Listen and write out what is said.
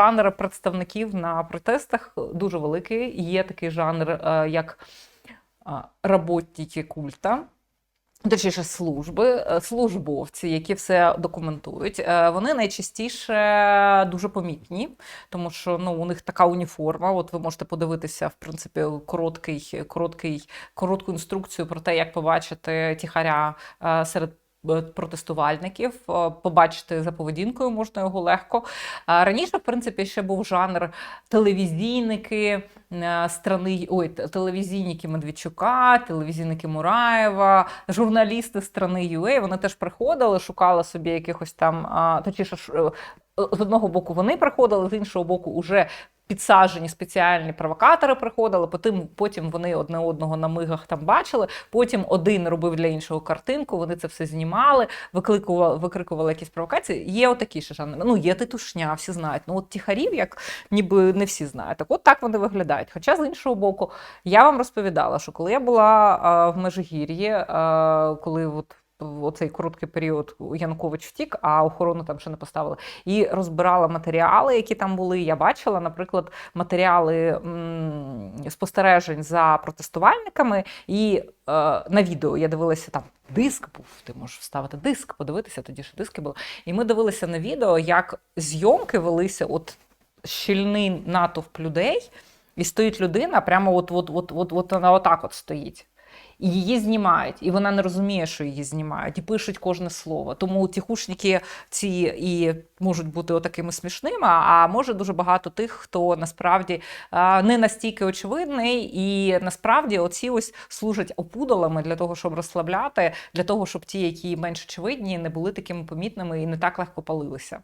Жанр представників на протестах дуже великий. Є такий жанр, е, як е, роботники культа. Точніше, служби, е, службовці, які все документують, вони найчастіше дуже помітні, тому що ну, у них така уніформа. От ви можете подивитися, в принципі, короткий, короткий, коротку інструкцію про те, як побачити тіхаря серед протестувальників, е, побачити за поведінкою можна його легко. Раніше, в принципі, ще був жанр телевізійники, е, страни, ой, телевізійники Медведчука, телевізійники Мураєва, журналісти страни UA, вони теж приходили, шукали собі якихось там, точніше, е, з одного боку вони приходили, з іншого боку, уже підсаджені спеціальні провокатори приходили, потім, потім вони одне одного на мигах там бачили, потім один робив для іншого картинку, вони це все знімали, викликували, викрикували якісь провокації. Є отакі ще жанри. Ну, є титушня, всі знають. Ну, от тіхарів, як ніби не всі знають. Так от так вони виглядають. Хоча, з іншого боку, я вам розповідала, що коли я була а, в Межигір'ї, коли от оцей короткий період Янукович втік, а охорону там ще не поставили. І розбирала матеріали, які там були. Я бачила, наприклад, матеріали спостережень за протестувальниками, і е, на відео я дивилася там. Диск був, ти можеш вставити диск, подивитися, тоді ще диски були. І ми дивилися на відео, як зйомки велися, от щільний натовп людей, і стоїть людина, прямо от, от, от, от, от вона отак от стоїть. Її знімають, і вона не розуміє, що її знімають, і пишуть кожне слово. Тому тихушники ці і можуть бути отакими смішними, а може дуже багато тих, хто насправді не настільки очевидний, і насправді оці ось служать опудалами для того, щоб розслабляти, для того, щоб ті, які менш очевидні, не були такими помітними і не так легко палилися.